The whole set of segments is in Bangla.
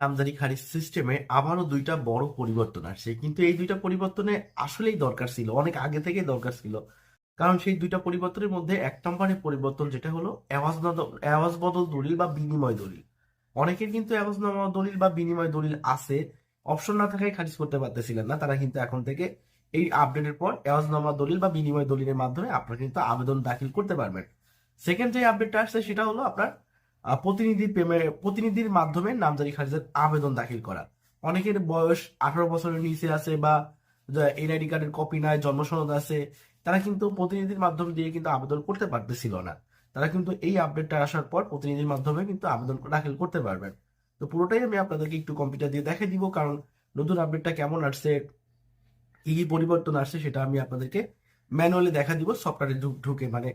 নামজারি খারিজ সিস্টেমে আবারও দুইটা বড় পরিবর্তন আসছে। কিন্তু এই দুইটা পরিবর্তনে আসলেই দরকার ছিল, অনেক আগে থেকেই দরকার ছিল। কারণ সেই দুইটা পরিবর্তনের মধ্যে এক নম্বরের পরিবর্তন যেটা হলো এওয়াজ বদল এওয়াজ বদল দলিল বা বিনিময় দলিল। অনেকের কিন্তু এওয়াজনামা দলিল বা বিনিময় দলিল আছে অপশন না থাকায় খারিজ করতে পারতেছিলেন না। তারা কিন্তু এখন থেকে এই আপডেটের পর এওয়াজনামা দলিল বা বিনিময় দলিলের মাধ্যমে আপনারা কিন্তু আবেদন দাখিল করতে পারবেন। সেকেন্ড যে আপডেটটা আসছে সেটা হলো আপনার প্রতিনিধি পেমেন্ট প্রতিনিধির মাধ্যমে নামজারি খারিজের আবেদন দাখিল করা। অনেকের বয়স আঠারো বছরের নিচে আছে বা এনআইডি কার্ডের কপি নাই, জন্মসনদ আছে, তারা কিন্তু প্রতিনিধির মাধ্যম দিয়ে কিন্তু আবেদন করতে পারতেছিল না। তারা কিন্তু এই আপডেটটা আসার পর প্রতিনিধির মাধ্যমে কিন্তু আবেদন দাখিল করতে পারবেন। তো পুরোটাই আমি আপনাদেরকে একটু কম্পিউটার দিয়ে দেখে দিব, কারণ নতুন আপডেটটা কেমন আসছে, কি কি পরিবর্তন আসছে, সেটা আমি আপনাদেরকে ম্যানুয়ালি দেখা দিব সফটওয়্যারে ঢুকে মানে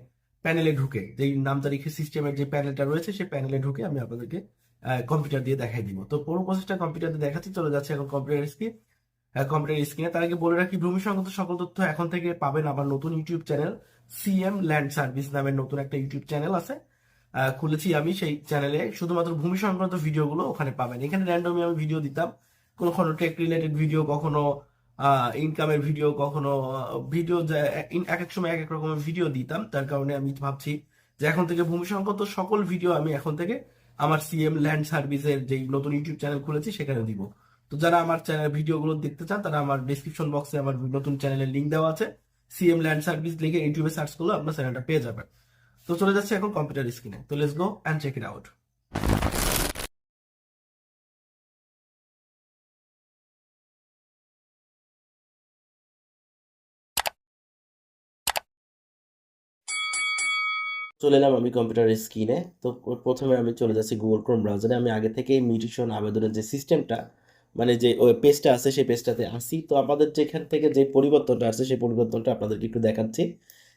প্যানেলে ঢুকে, যেই নাম তারিখের সিস্টেমের যে প্যানেলটা রয়েছে, সেই প্যানেলে ঢুকে আমি আপনাদেরকে কম্পিউটার দিয়ে দেখাই দিব। তো পুরো প্রসেসটা কম্পিউটার দিয়ে দেখাচ্ছি, চলে যাচ্ছে এখন কম্পিউটার স্ক্রিন কম্পিউটার স্ক্রিনে তার আগে বলে রাখি, ভূমি সংক্রান্ত সকল তথ্য এখন থেকে পাবেন আমার নতুন YouTube channel CM land service নামের নতুন একটা ইউটিউব চ্যানেল আছে। খুলেছি আমি সেই চ্যানেলে শুধুমাত্র ভূমি সংক্রান্ত ভিডিওগুলো ওখানে পাবেন। এখানে র্যান্ডমলি আমি ভিডিও দিতাম। কখনো টেক রিলেটেড ভিডিও কখনো ইনকামের ভিডিও কখনো ভিডিও এক এক সময় এক এক রকমের ভিডিও দিতাম। তার কারণে আমি ভাবছি যে এখন থেকে ভূমি সংক্রান্ত সকল ভিডিও আমি এখন থেকে আমার সিএম ল্যান্ড সার্ভিসের যে নতুন ইউটিউব চ্যানেল খুলেছি, সেখানে দিব। তো যারা আমার চ্যানেল ভিডিওগুলো দেখতে চান, তারা আমার ডিসক্রিপশন বক্সে আমার নতুন চ্যানেলের লিঙ্ক দেওয়া আছে। সিএম ল্যান্ড সার্ভিস লিখে ইউটিউবে সার্চ করলে আপনার চ্যানেলটা পেয়ে যাবেন। তো চলে যাচ্ছে এখন কম্পিউটার স্ক্রিনে তো let's go and check it out চলে এলাম আমি কম্পিউটার স্ক্রিনে তো প্রথমে আমি চলে যাচ্ছি গুগল ক্রোম ব্রাউজারে আমি আগে থেকেই মিউটেশন আবেদনের যে সিস্টেমটা মানে যে ওই পেজটা আছে, সেই পেজটাতে আসি। তো আমাদের যেখান থেকে যে পরিবর্তনটা আছে সেই পরিবর্তনটা আপনাদেরকে একটু দেখাচ্ছি।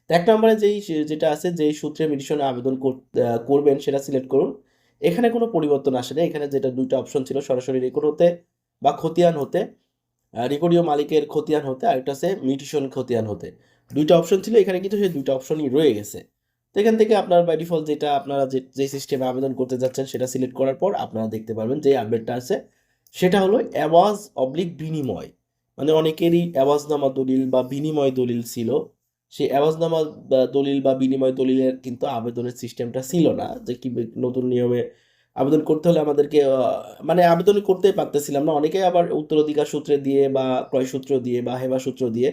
তো এক নম্বরে যেই যেটা আছে, যেই সূত্রে মিউটেশনে আবেদন কর- করবেন, সেটা সিলেক্ট করুন। এখানে কোনো পরিবর্তন আসে না এখানে যেটা দুইটা অপশন ছিল, সরাসরি রেকর্ড হতে বা খতিয়ান হতে। রেকর্ডীয় মালিকের খতিয়ান হতে আরেকটা আছে মিউটেশন খতিয়ান হতে। দুইটা অপশন ছিল, এখানে কিন্তু সেই দুইটা অপশনই রয়ে গেছে। এখান থেকে আপনার বাই ডিফল্ট যেটা আপনারা যে যে সিস্টেমে আবেদন করতে যাচ্ছেন সেটা সিলেক্ট করার পর আপনারা দেখতে পারবেন যে আপডেটটা আছে। সেটা হলো অ্যাওয়াজ অবলিক বিনিময়। মানে অনেকেরই অ্যাওয়াজনামা দলিল বা বিনিময় দলিল ছিল। সেই অ্যাওয়াজনামা দলিল বা বিনিময় দলিলের কিন্তু আবেদনের সিস্টেমটা ছিল না। যে কি নতুন নিয়মে আবেদন করতে হলে আমাদেরকে মানে আবেদন করতেই পারতেছিলাম না। অনেকেই আবার উত্তরাধিকার সূত্রে দিয়ে বা ক্রয় সূত্র দিয়ে বা হেবা সূত্র দিয়ে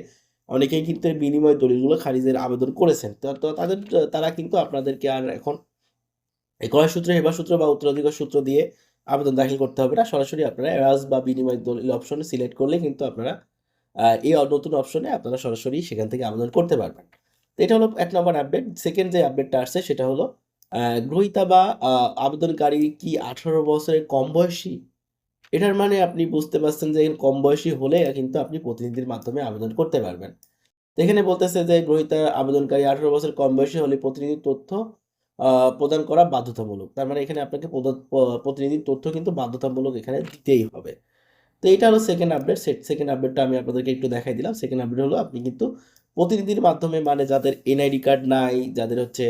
অনেকেই কিন্তু এই বিনিময় দলিলগুলো খারিজের আবেদন করেছেন। তো তাদের, তারা কিন্তু আপনাদেরকে আর এখন এই ক্রয় সূত্র, হেবা সূত্র বা উত্তরাধিকার সূত্র দিয়ে আবেদন দাখিল করতে হবে না। সরাসরি আপনারা এরাজ বা বিনিময় দলিল অপশনে সিলেক্ট করলে কিন্তু আপনারা এই নতুন অপশনে আপনারা সরাসরি সেখান থেকে আবেদন করতে পারবেন। তো এটা হলো এক নম্বর আপডেট সেকেন্ড যে আপডেটটা আসছে সেটা হলো গ্রহীতা বা আবেদনকারী কি আঠারো বছরের কম বয়সী এটার মানে আপনি বুঝতে পারছেন যে কম বয়সী হলে কিন্তু আপনি প্রতিনিধির মাধ্যমে আবেদন করতে পারবেন। এখানে বলতেছে যে গ্রহীতা আবেদনকারী আঠারো বছর কম বয়সী হলে প্রতিনিধির তথ্য প্রদান করা বাধ্যতামূলক। তার মানে এখানে আপনাকে প্রতিনিধির তথ্য কিন্তু বাধ্যতামূলক এখানে দিতেই হবে। তো এটা হলো সেকেন্ড আপডেট সেট সেকেন্ড আপডেটটা আমি আপনাদেরকে একটু দেখাই দিলাম। সেকেন্ড আপডেট হলো আপনি কিন্তু প্রতিনিধির মাধ্যমে মানে যাদের এনআইডি কার্ড নাই, যাদের হচ্ছে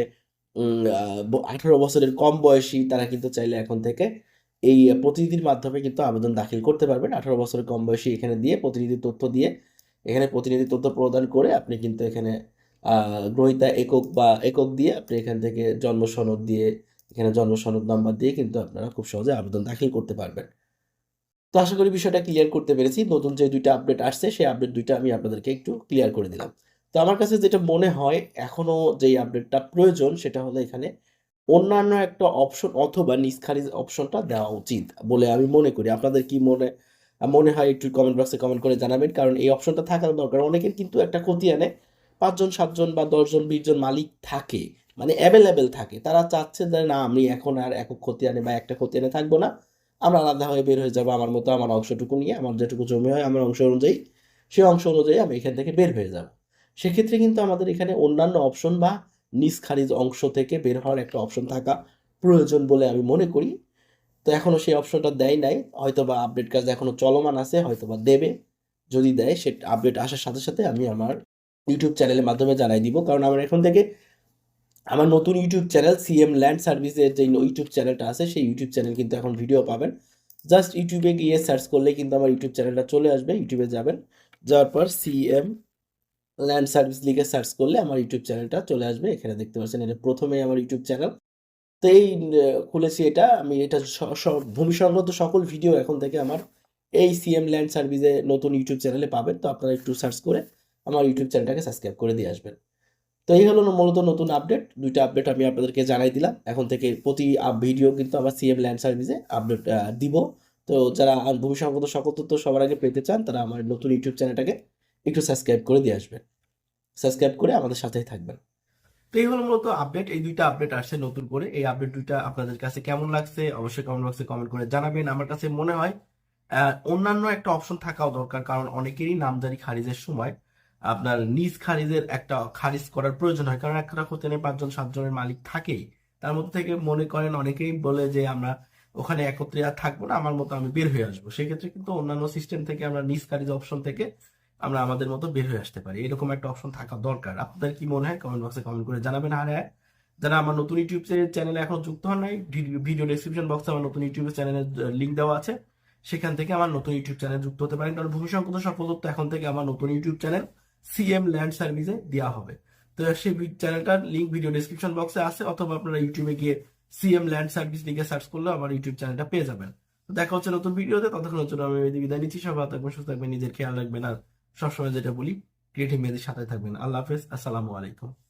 আঠারো বছরের কম বয়সী, তারা কিন্তু চাইলে এখন থেকে এই প্রতিনিধির মাধ্যমে কিন্তু আবেদন দাখিল করতে পারবেন। আঠারো বছরের কম বয়সী এখানে দিয়ে প্রতিনিধি তথ্য দিয়ে, এখানে প্রতিনিধি তথ্য প্রদান করে আপনি কিন্তু এখানে গ্রহীতা একক বা একক দিয়ে আপনি এখান থেকে জন্ম সনদ দিয়ে, এখানে জন্ম সনদ নাম্বার দিয়ে কিন্তু আপনারা খুব সহজে আবেদন দাখিল করতে পারবেন। তো আশা করি বিষয়টা ক্লিয়ার করতে পেরেছি। নতুন যে দুইটা আপডেট আসছে, সেই আপডেট দুইটা আমি আপনাদেরকে একটু ক্লিয়ার করে দিলাম। তো আমার কাছে যেটা মনে হয় এখনও যেই আপডেটটা প্রয়োজন, সেটা হলো এখানে অন্যান্য একটা অপশন অথবা নিষ্খারিজ অপশনটা দেওয়া উচিত বলে আমি মনে করি। আপনাদের কি মনে মনে হয় একটু কমেন্ট বক্সে কমেন্ট করে জানাবেন, কারণ এই অপশনটা থাকার দরকার। অনেকের কিন্তু একটা খতিয়ানে পাঁচজন, সাতজন বা দশজন, বিশজন মালিক থাকে মানে অ্যাভেলেবেল থাকে। তারা চাচ্ছে যে, না, আমি এখন আর একক খতিয়ানে বা একটা খতিয়ানে থাকব না। আমরা আলাদা হয়ে বের হয়ে যাব আমার মতো, আমার অংশটুকু নিয়ে, আমার যেটুকু জমি হয়, আমার অংশ অনুযায়ী সেই অংশ অনুযায়ী আমি এখান থেকে বের হয়ে যাব। সেক্ষেত্রে কিন্তু আমাদের এখানে অন্যান্য অপশন বা নিজ খারিজ অংশ থেকে বের হওয়ার একটা অপশন থাকা প্রয়োজন বলে আমি মনে করি। তো এখনও সেই অপশনটা দেয় নাই। হয়তো বা আপডেট কাজ এখনও চলমান আছে হয়তো বা দেবে। যদি দেয়, সে আপডেট আসার সাথে সাথে আমি আমার ইউটিউব চ্যানেলের মাধ্যমে জানাই দিব। কারণ আমার এখন থেকে আমার নতুন ইউটিউব চ্যানেল সিএম ল্যান্ড সার্ভিসের যে ইউটিউব চ্যানেলটা আছে, সেই ইউটিউব চ্যানেল কিন্তু এখন ভিডিও পাবেন। জাস্ট ইউটিউবে গিয়ে সার্চ করলে কিন্তু আমার ইউটিউব চ্যানেলটা চলে আসবে। ইউটিউবে যাবেন। যাওয়ার পর সিএম ল্যান্ড সার্ভিস লিখে সার্চ করলে আমার ইউটিউব চ্যানেলটা চলে আসবে, এখানে দেখতে পাচ্ছেন এটা প্রথমে আমার ইউটিউব চ্যানেল তো এই খুলেছি এটা, আমি এটা ভূমি সংক্রান্ত সকল ভিডিও এখন থেকে আমার এই সিএম ল্যান্ড সার্ভিসে নতুন ইউটিউব চ্যানেলে পাবেন, তো আপনারা একটু সার্চ করে আমার ইউটিউব চ্যানেলটাকে সাবস্ক্রাইব করে দিয়ে আসবেন। তো এই হলো মূলত নতুন আপডেট দুইটা আপডেট আমি আপনাদেরকে জানাই দিলাম। এখন থেকে প্রতি ভিডিও কিন্তু আমার সিএম ল্যান্ড সার্ভিসে আপডেট দিব। তো যারা ভূমি সংক্রান্ত সকল তথ্য সবার আগে পেতে চান, তারা আমার নতুন ইউটিউব চ্যানেলটাকে একটু সাবস্ক্রাইব করে দিয়ে আসবেন। সাবস্ক্রাইব করে আমাদের সাথেই থাকবেন। তো এই হলো মূলত আপডেট এই দুইটা আপডেট আসছে নতুন করে। এই আপডেট দুইটা আপনাদের কাছে কেমন লাগছে অবশ্যই কমেন্ট বক্সে কমেন্ট করে জানাবেন। আমার কাছে মনে হয় অন্যান্য একটা অপশন থাকাও দরকার, কারণ অনেকেরই নামজারি খারিজের সময় আপনার নিজ খারিজের একটা খারিজ করার প্রয়োজন হয়। কারণ একটা হোটেলে পাঁচজন, সাতজনের মালিক থাকেই। তার মধ্যে থেকে মনে করেন অনেকেই বলে যে, আমরা ওখানে একত্রে আর থাকব না, আমার মতো আমি বের হয়ে আসব। সেক্ষেত্রে কিন্তু অন্যান্য সিস্টেম থেকে আমরা নিজ খারিজ অপশন থেকে আমরা আমাদের মতো বের হয়ে আসতে পারি। এরকম একটা অপশন থাকা দরকার। আপনাদের কি মনে হয়? কমেন্ট বক্সে কমেন্ট করে জানাবেন। আর হ্যাঁ যারা আমার নতুন ইউটিউব চ্যানেলে এখন যুক্ত হন নাই ভিডিও ডেসক্রিপশন বক্সে আমার নতুন ইউটিউব চ্যানেলের লিঙ্ক দেওয়া আছে। সেখান থেকে আমার নতুন ইউটিউব চ্যানেল যুক্ত হতে পারেন। কারণ ভূমি সংক্রান্ত সকল তথ্য এখন থেকে আমার নতুন ইউটিউব চ্যানেল সিএম ল্যান্ড সার্ভিসে দেওয়া হবে। তো সেই চ্যানেলটার লিঙ্ক ভিডিও ডেসক্রিপশন বক্সে আছে। অথবা আপনারা ইউটিউবে গিয়ে সিএম ল্যান্ড সার্ভিস লিখে সার্চ করলে আমার ইউটিউব চ্যানেলটা পেয়ে যাবেন। তো দেখা হচ্ছে নতুন ভিডিওতে ততক্ষণের জন্য আমি বিদায় নিচ্ছি। সবাই থাকবেন, সুস্থ থাকবেন, নিজের খেয়াল রাখবেন। আর সবসময় যেটা বলি ক্রিয়েটিভ মেয়েদের সাথে থাকবেন। আল্লাহ হাফেজ আসসালামু আলাইকুম।